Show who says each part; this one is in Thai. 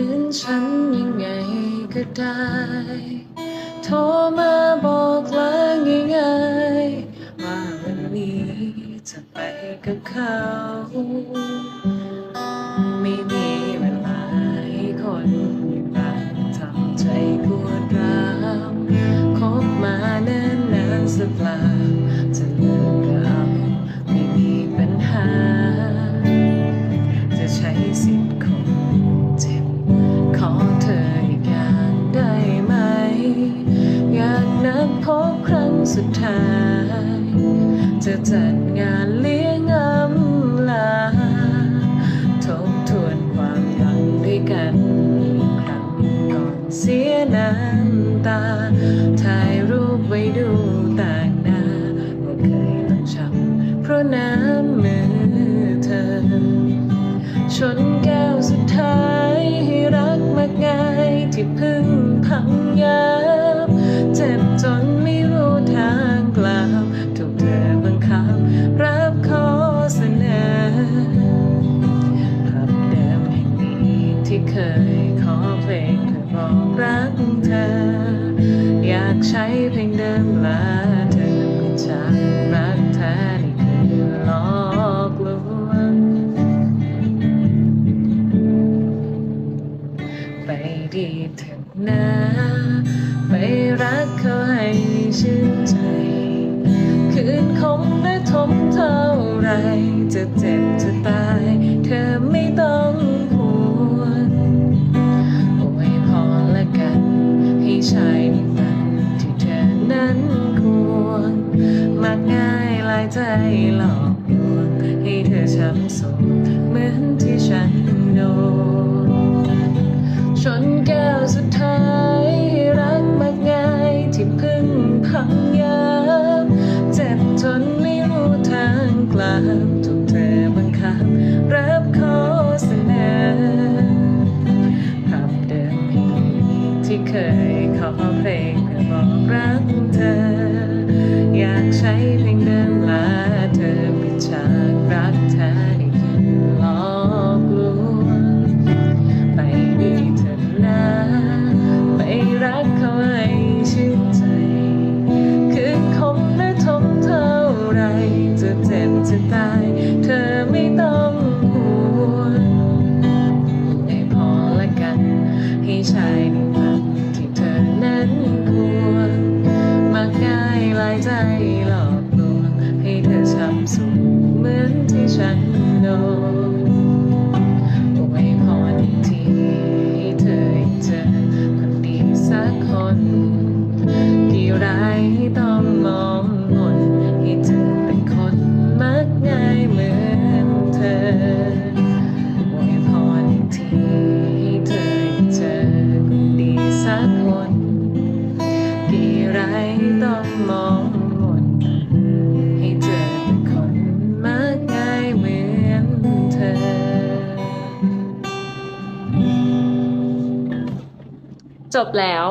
Speaker 1: มือนฉันยังไงก็ได้ โทรมาบอกลาง่ายๆว่าวันนี้จะไปกับเขา ไม่มี ทายจะจัดงานเลี้ยงอำลาทบทวนความหลังด้วยกันครั้งก่อนเสียน้ำตา ถ่ายรูปไว้ดูต่างหน้าว่าเคยต้องช้ำเพราะน้ำมือเธอ ชนแก้วสุดท้ายให้รักมากง่ายที่พึ่งพังยับ เคยขอเพลงเพื่อบอกรักเธอ อยากใช้เพลงเดิมลาเธอไม่จากรักแท้นี่คือหลอกลวงไปดีเถอะนะไปรักเขาให้ชื่นใจ คืนคงได้ทมเท่าไรจะเจ็บายใจหลอกลวงให้เธอช้ำสุขเหมือนที่ฉันโดนายเธอไม่ต้องห่วงให้พอละกัน ให้ชายในฝันที่เธอนั้นควรมักง่ายหลายใจหลอกลวงให้เธอช้ำสุขเหมือนที่ฉันโดน มองมนให้เจอเป็นคนมากง่ายเหมือนเธอ
Speaker 2: จบแล้ว